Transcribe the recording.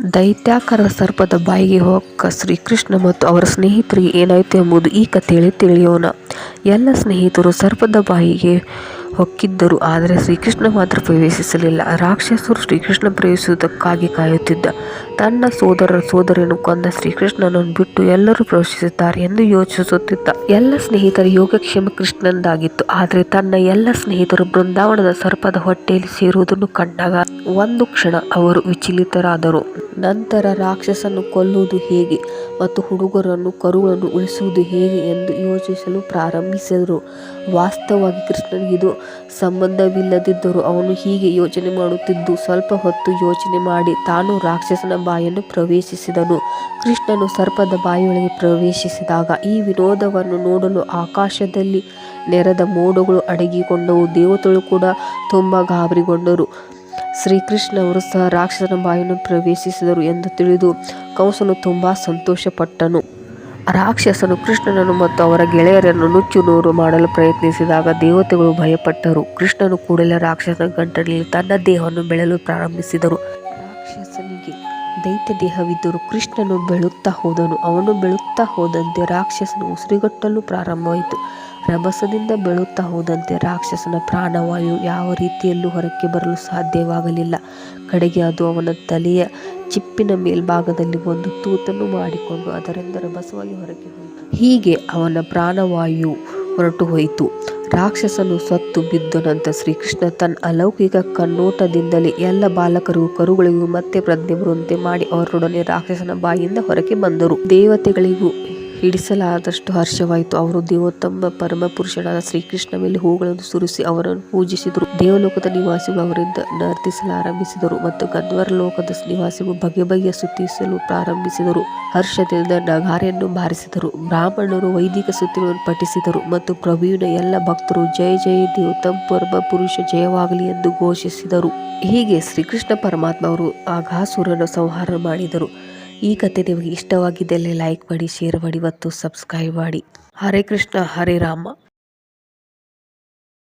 ದೈತ್ಯಾಕಾರ ಸರ್ಪದ ಬಾಯಿಗೆ ಹೋಗಕ್ಕ ಶ್ರೀಕೃಷ್ಣ ಮತ್ತು ಅವರ ಸ್ನೇಹಿತರಿಗೆ ಏನಾಯಿತು ಎಂಬುದು ಈ ಕಥೆಯಲ್ಲಿ ತಿಳಿಯೋಣ. ಎಲ್ಲ ಸ್ನೇಹಿತರು ಸರ್ಪದ ಬಾಯಿಗೆ ಹೊಕ್ಕಿದ್ದರು, ಆದರೆ ಶ್ರೀಕೃಷ್ಣ ಮಾತ್ರ ಪ್ರವೇಶಿಸಲಿಲ್ಲ. ರಾಕ್ಷಸರು ಶ್ರೀಕೃಷ್ಣ ಪ್ರವೇಶಿಸುವುದಕ್ಕಾಗಿ ಕಾಯುತ್ತಿದ್ದ ತನ್ನ ಸೋದರ ಸೋದರಿಯನ್ನು ಕೊಂದ ಶ್ರೀಕೃಷ್ಣನನ್ನು ಬಿಟ್ಟು ಎಲ್ಲರೂ ಪ್ರವೇಶಿಸುತ್ತಾರೆ ಎಂದು ಯೋಚಿಸುತ್ತಿದ್ದ ಎಲ್ಲ ಸ್ನೇಹಿತರ ಯೋಗಕ್ಷೇಮ ಕೃಷ್ಣನದಾಗಿತ್ತು, ಆದರೆ ತನ್ನ ಎಲ್ಲ ಸ್ನೇಹಿತರು ಬೃಂದಾವನದ ಸರ್ಪದ ಹೊಟ್ಟೆಯಲ್ಲಿ ಸೇರುವುದನ್ನು ಕಂಡಾಗ ಒಂದು ಕ್ಷಣ ಅವರು ವಿಚಲಿತರಾದರು. ನಂತರ ರಾಕ್ಷಸನ್ನು ಕೊಲ್ಲುವುದು ಹೇಗೆ ಮತ್ತು ಹುಡುಗರನ್ನು ಕರುಗಳನ್ನು ಉಳಿಸುವುದು ಹೇಗೆ ಎಂದು ಯೋಚಿಸಲು ಪ್ರಾರಂಭಿಸಿದರು. ವಾಸ್ತವವಾಗಿ ಕೃಷ್ಣನಿಗೆ ಇದು ಸಂಬಂಧವಿಲ್ಲದಿದ್ದರೂ ಅವನು ಹೀಗೆ ಯೋಚನೆ ಮಾಡುತ್ತಿದ್ದು, ಸ್ವಲ್ಪ ಹೊತ್ತು ಯೋಚನೆ ಮಾಡಿ ತಾನು ರಾಕ್ಷಸನ ಬಾಯನ್ನು ಪ್ರವೇಶಿಸಿದನು. ಕೃಷ್ಣನು ಸರ್ಪದ ಬಾಯಿಯೊಳಗೆ ಪ್ರವೇಶಿಸಿದಾಗ ಈ ವಿನೋದವನ್ನು ನೋಡಲು ಆಕಾಶದಲ್ಲಿ ನೆರೆದ ಮೋಡಗಳು ಅಡಗಿಕೊಂಡವು, ದೇವತೆಗಳು ಕೂಡ ತುಂಬ ಗಾಬರಿಗೊಂಡರು. ಶ್ರೀಕೃಷ್ಣವರು ಸಹ ರಾಕ್ಷಸನ ಬಾಯನ್ನು ಪ್ರವೇಶಿಸಿದರು ಎಂದು ತಿಳಿದು ಕಂಸನು ತುಂಬ ಸಂತೋಷಪಟ್ಟನು. ರಾಕ್ಷಸನು ಕೃಷ್ಣನನ್ನು ಮತ್ತು ಅವರ ಗೆಳೆಯರನ್ನು ನುಚ್ಚು ನೂರು ಮಾಡಲು ಪ್ರಯತ್ನಿಸಿದಾಗ ದೇವತೆಗಳು ಭಯಪಟ್ಟರು. ಕೃಷ್ಣನು ಕೂಡಲೇ ರಾಕ್ಷಸನ ಗಂಟಲಿನಲ್ಲಿ ತನ್ನ ದೇಹವನ್ನು ಬೆಳೆಯಲು ಪ್ರಾರಂಭಿಸಿದರು. ರಾಕ್ಷಸನಿಗೆ ದೈತ್ಯ ದೇಹವಿದ್ದರೂ ಕೃಷ್ಣನು ಬೆಳುತ್ತಾ ಹೋದನು. ಅವನು ಬೆಳುತ್ತಾ ಹೋದಂತೆ ರಾಕ್ಷಸನು ಉಸಿರುಗಟ್ಟಲು ಪ್ರಾರಂಭವಾಯಿತು. ರಭಸದಿಂದ ಬೆಳುತ್ತಾ ಹೋದಂತೆ ರಾಕ್ಷಸನ ಪ್ರಾಣವಾಯು ಯಾವ ರೀತಿಯಲ್ಲೂ ಹೊರಕ್ಕೆ ಬರಲು ಸಾಧ್ಯವಾಗಲಿಲ್ಲ. ಕಡೆಗೆ ಅದು ಅವನ ತಲೆಯ ಚಿಪ್ಪಿನ ಮೇಲ್ಭಾಗದಲ್ಲಿ ಒಂದು ತೂತನ್ನು ಮಾಡಿಕೊಂಡು ಅದರಿಂದ ರಭಸವಾಗಿ ಹೊರಗೆ ಹೋಯಿತು. ಹೀಗೆ ಅವನ ಪ್ರಾಣವಾಯು ಹೊರಟು ಹೋಯಿತು. ರಾಕ್ಷಸನು ಸತ್ತು ಬಿದ್ದ ನಂತರ ಶ್ರೀಕೃಷ್ಣ ತನ್ನ ಅಲೌಕಿಕ ಕಣ್ಣೋಟದಿಂದಲೇ ಎಲ್ಲ ಬಾಲಕರು ಕರುಗಳಿಗೂ ಮತ್ತೆ ಪ್ರಜ್ಞೆ ಬರುವಂತೆ ಮಾಡಿ ಅವರೊಡನೆ ರಾಕ್ಷಸನ ಬಾಯಿಯಿಂದ ಹೊರಗೆ ಬಂದರು. ದೇವತೆಗಳಿಗೂ ಹಿಡಿಸಲಾದಷ್ಟು ಹರ್ಷವಾಯಿತು. ಅವರು ದೇವೋತ್ತಮ ಪರಮ ಪುರುಷನಾದ ಶ್ರೀಕೃಷ್ಣ ಮೇಲೆ ಹೂಗಳನ್ನು ಸುರಿಸಿ ಅವರನ್ನು ಪೂಜಿಸಿದರು. ದೇವಲೋಕದ ನಿವಾಸಿಗಳು ಅವರಿಂದ ನರ್ತಿಸಲಾರಂಭಿಸಿದರು ಮತ್ತು ಗದ್ವರ ಲೋಕದ ನಿವಾಸಿಗಳು ಬಗೆ ಬಗೆಯ ಸುತ್ತಿಸಲು ಪ್ರಾರಂಭಿಸಿದರು. ಹರ್ಷದಿಂದ ನಗಾರೆಯನ್ನು ಬಾರಿಸಿದರು. ಬ್ರಾಹ್ಮಣರು ವೈದಿಕ ಸುತ್ತಿಗಳನ್ನು ಪಠಿಸಿದರು ಮತ್ತು ಪ್ರಭುವಿನ ಎಲ್ಲ ಭಕ್ತರು ಜಯ ಜಯ ದೇವೋತ್ತಮ ಪರಮ ಪುರುಷ ಜಯವಾಗಲಿ ಎಂದು ಘೋಷಿಸಿದರು. ಹೀಗೆ ಶ್ರೀಕೃಷ್ಣ ಪರಮಾತ್ಮ ಅವರು ಆಘಾಸುರನ ಸಂಹಾರ ಮಾಡಿದರು. ಈ ಕತೆ ನಿಮಗೆ ಇಷ್ಟವಾಗಿದ್ದಲ್ಲಿ ಲೈಕ್ ಮಾಡಿ, ಶೇರ್ ಮಾಡಿ ಮತ್ತು ಸಬ್ಸ್ಕ್ರೈಬ್ ಮಾಡಿ. ಹರೇ ಕೃಷ್ಣ, ಹರೇ ರಾಮ.